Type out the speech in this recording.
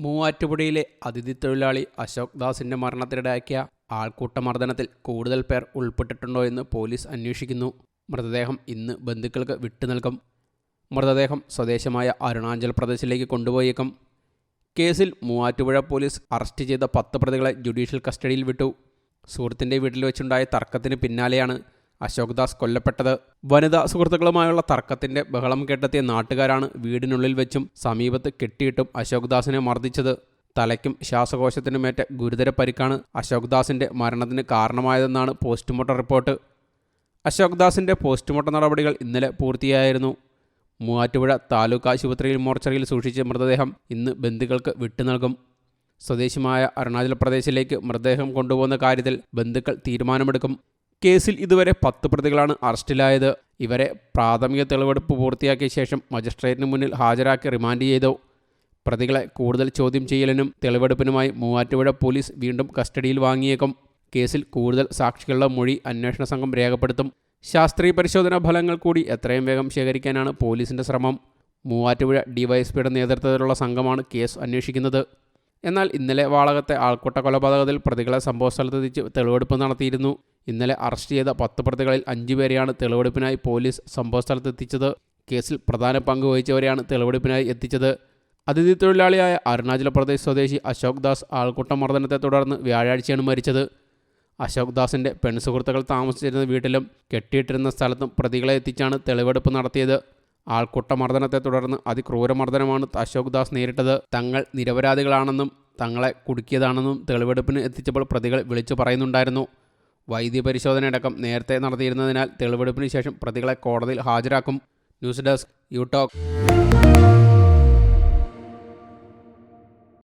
മൂവാറ്റുപുഴയിലെ അതിഥി തൊഴിലാളി അശോക് ദാസിന്റെ മരണത്തിനിടയാക്കിയ ആൾക്കൂട്ട മർദ്ദനത്തിൽ കൂടുതൽ പേർ ഉൾപ്പെട്ടിട്ടുണ്ടോ എന്ന് പോലീസ് അന്വേഷിക്കുന്നു. മൃതദേഹം ഇന്ന് ബന്ധുക്കൾക്ക് വിട്ടു നൽകും. മൃതദേഹം സ്വദേശമായ അരുണാചൽ പ്രദേശിലേക്ക് കൊണ്ടുപോയേക്കും. കേസിൽ മൂവാറ്റുപുഴ പോലീസ് അറസ്റ്റ് ചെയ്ത പത്ത് പ്രതികളെ ജുഡീഷ്യൽ കസ്റ്റഡിയിൽ വിട്ടു. സുഹൃത്തിന്റെ വീട്ടിൽ വെച്ചുണ്ടായ തർക്കത്തിന് പിന്നാലെയാണ് അശോക് ദാസ് കൊല്ലപ്പെട്ടത്. വനിതാ സുഹൃത്തുക്കളുമായുള്ള തർക്കത്തിന്റെ ബഹളം കേട്ടെത്തിയ നാട്ടുകാരാണ് വീടിനുള്ളിൽ വെച്ചും സമീപത്ത് കെട്ടിയിട്ടും അശോക് ദാസിനെ മർദ്ദിച്ചത്. തലയ്ക്കും ശ്വാസകോശത്തിനുമേറ്റ ഗുരുതര പരിക്കാണ് അശോക് ദാസിന്റെ മരണത്തിന് കാരണമായതെന്നാണ് പോസ്റ്റ്മോർട്ടം റിപ്പോർട്ട്. അശോക് ദാസിന്റെ പോസ്റ്റ്മോർട്ടം നടപടികൾ ഇന്നലെ പൂർത്തിയായിരുന്നു. മൂവാറ്റുപുഴ താലൂക്ക് ആശുപത്രിയിൽ മോർച്ചറിയിൽ സൂക്ഷിച്ച മൃതദേഹം ഇന്ന് ബന്ധുക്കൾക്ക് വിട്ടുനൽകും നൽകും. സ്വദേശിമായ അരുണാചൽ പ്രദേശിലേക്ക് മൃതദേഹം കൊണ്ടുപോകുന്ന കാര്യത്തിൽ ബന്ധുക്കൾ തീരുമാനമെടുക്കും. കേസിൽ ഇതുവരെ പത്ത് പ്രതികളാണ് അറസ്റ്റിലായത്. ഇവരെ പ്രാഥമിക തെളിവെടുപ്പ് പൂർത്തിയാക്കിയ ശേഷം മജിസ്ട്രേറ്റിന് മുന്നിൽ ഹാജരാക്കി റിമാൻഡ് ചെയ്തു. പ്രതികളെ കൂടുതൽ ചോദ്യം ചെയ്യലിനും തെളിവെടുപ്പിനുമായി മൂവാറ്റുപുഴ പോലീസ് വീണ്ടും കസ്റ്റഡിയിൽ വാങ്ങിയേക്കും. കേസിൽ കൂടുതൽ സാക്ഷികളുടെ മൊഴി അന്വേഷണ സംഘം രേഖപ്പെടുത്തും. ശാസ്ത്രീയ പരിശോധനാ ഫലങ്ങൾ കൂടി എത്രയും വേഗം ശേഖരിക്കാനാണ് പോലീസിന്റെ ശ്രമം. മൂവാറ്റുപുഴ ഡിവൈഎസ്പിയുടെ നേതൃത്വത്തിലുള്ള സംഘമാണ് കേസ് അന്വേഷിക്കുന്നത്. എന്നാൽ ഇന്നലെ വാളകത്തെ ആൾക്കൂട്ട കൊലപാതകത്തിൽ പ്രതികളെ സംഭവസ്ഥലത്തെത്തിച്ച് തെളിവെടുപ്പ് നടത്തിയിരുന്നു. ഇന്നലെ അറസ്റ്റ് ചെയ്ത പത്ത് പ്രതികളിൽ അഞ്ചുപേരെയാണ് തെളിവെടുപ്പിനായി പോലീസ് സംഭവസ്ഥലത്തെത്തിച്ചത് കേസിൽ പ്രധാന പങ്ക് വഹിച്ചവരെയാണ് തെളിവെടുപ്പിനായി എത്തിച്ചത്. അതിഥി തൊഴിലാളിയായ അരുണാചൽ പ്രദേശ് സ്വദേശി അശോക് ദാസ് ആൾക്കൂട്ട മർദ്ദനത്തെ തുടർന്ന് വ്യാഴാഴ്ചയാണ് മരിച്ചത്. അശോക് ദാസിന്റെ പെൺസുഹൃത്തുക്കൾ താമസിച്ചിരുന്ന വീട്ടിലും കെട്ടിയിട്ടിരുന്ന സ്ഥലത്തും പ്രതികളെ എത്തിച്ചാണ് തെളിവെടുപ്പ് നടത്തിയത്. ആൾക്കൂട്ട മർദ്ദനത്തെ തുടർന്ന് അതിക്രൂരമർദ്ദനമാണ് അശോക് ദാസ് നേരിട്ടത്. തങ്ങൾ നിരപരാധികളാണെന്നും തങ്ങളെ കുടുക്കിയതാണെന്നും തെളിവെടുപ്പിന് എത്തിച്ചപ്പോൾ പ്രതികൾ വിളിച്ചു പറയുന്നുണ്ടായിരുന്നു. വൈദ്യപരിശോധനയടക്കം നേരത്തെ നടത്തിയിരുന്നതിനാൽ തെളിവെടുപ്പിന് ശേഷം പ്രതികളെ കോടതിയിൽ ഹാജരാക്കും. News desk you talk.